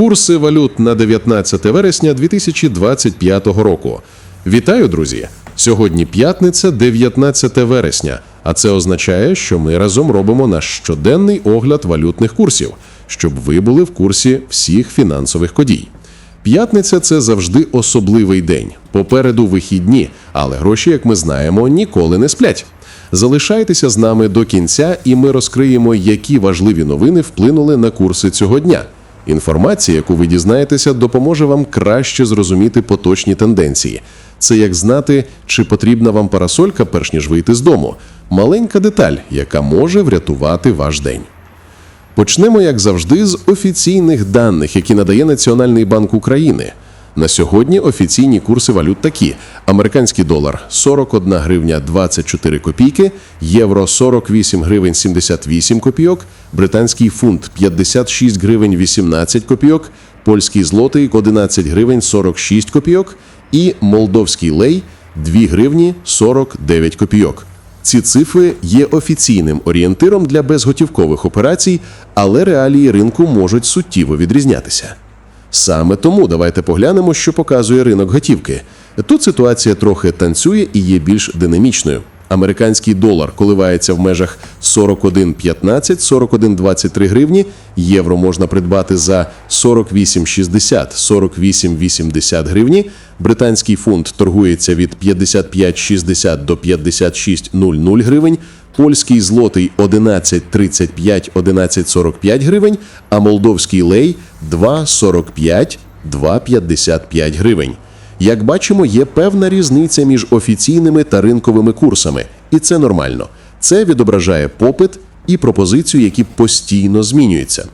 Курси валют на 19 вересня 2025 року. Вітаю, друзі! Сьогодні п'ятниця, 19 вересня. А це означає, що ми разом робимо наш щоденний огляд валютних курсів, щоб ви були в курсі всіх фінансових подій. П'ятниця це завжди особливий день. Попереду вихідні, але гроші, як ми знаємо, ніколи не сплять. Залишайтеся з нами до кінця, і ми розкриємо, які важливі новини вплинули на курси цього дня. Інформація, яку ви дізнаєтеся, допоможе вам краще зрозуміти поточні тенденції. Це як знати, чи потрібна вам парасолька, перш ніж вийти з дому. Маленька деталь, яка може врятувати ваш день. Почнемо, як завжди, з офіційних даних, які надає Національний банк України. На сьогодні офіційні курси валют такі: американський долар 41 гривня 24 копійки, євро 48 гривень 78 копійок, британський фунт 56 гривень 18 копійок, польський злотий 11 гривень 46 копійок і молдовський лей 2 гривні 49 копійок. Ці цифри є офіційним орієнтиром для безготівкових операцій, але реалії ринку можуть суттєво відрізнятися. Саме тому давайте поглянемо, що показує ринок готівки. Тут ситуація трохи танцює і є більш динамічною. Американський долар коливається в межах 41,15-41,23 гривні. Євро можна придбати за 48,60-48,80 гривні. Британський фунт торгується від 55,60 до 56,00 гривень. Польський злотий 11,35 11,45 гривень, а молдовський лей 2,45 2,55 гривень. Як бачимо, є певна різниця між офіційними та ринковими курсами, і це нормально. Це відображає попит і пропозицію, які постійно змінюються.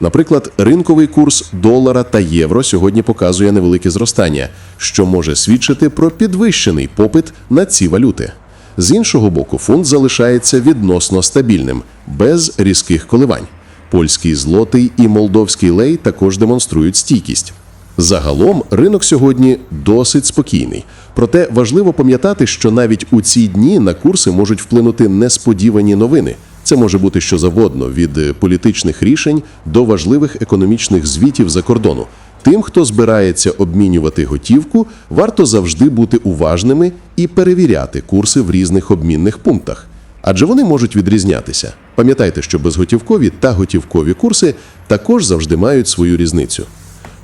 Наприклад, ринковий курс долара та євро сьогодні показує невелике зростання, що може свідчити про підвищений попит на ці валюти. З іншого боку, фунт залишається відносно стабільним, без різких коливань. Польський злотий і молдовський лей також демонструють стійкість. Загалом ринок сьогодні досить спокійний. Проте важливо пам'ятати, що навіть у ці дні на курси можуть вплинути несподівані новини. Це може бути що завгодно від е, політичних рішень до важливих економічних звітів за кордону. Тим, хто збирається обмінювати готівку, варто завжди бути уважними і перевіряти курси в різних обмінних пунктах, адже вони можуть відрізнятися. Пам'ятайте, що безготівкові та готівкові курси також завжди мають свою різницю.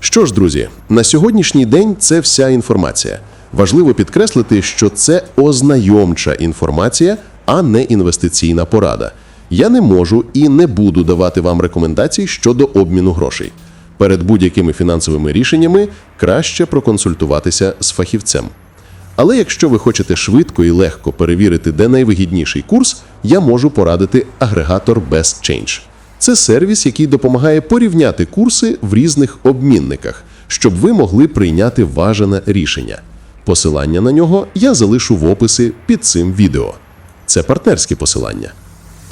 Що ж, друзі, на сьогоднішній день це вся інформація. Важливо підкреслити, що це ознайомча інформація, а не інвестиційна порада. Я не можу і не буду давати вам рекомендацій щодо обміну грошей. Перед будь-якими фінансовими рішеннями краще проконсультуватися з фахівцем. Але якщо ви хочете швидко і легко перевірити, де найвигідніший курс, я можу порадити агрегатор BestChange. Це сервіс, який допомагає порівняти курси в різних обмінниках, щоб ви могли прийняти важене рішення. Посилання на нього я залишу в описі під цим відео. Це партнерське посилання.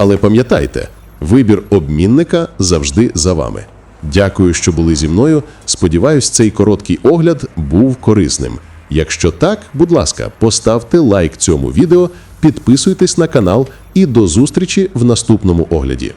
Але пам'ятайте, вибір обмінника завжди за вами. Дякую, що були зі мною. Сподіваюсь, цей короткий огляд був корисним. Якщо так, будь ласка, поставте лайк цьому відео, підписуйтесь на канал і до зустрічі в наступному огляді.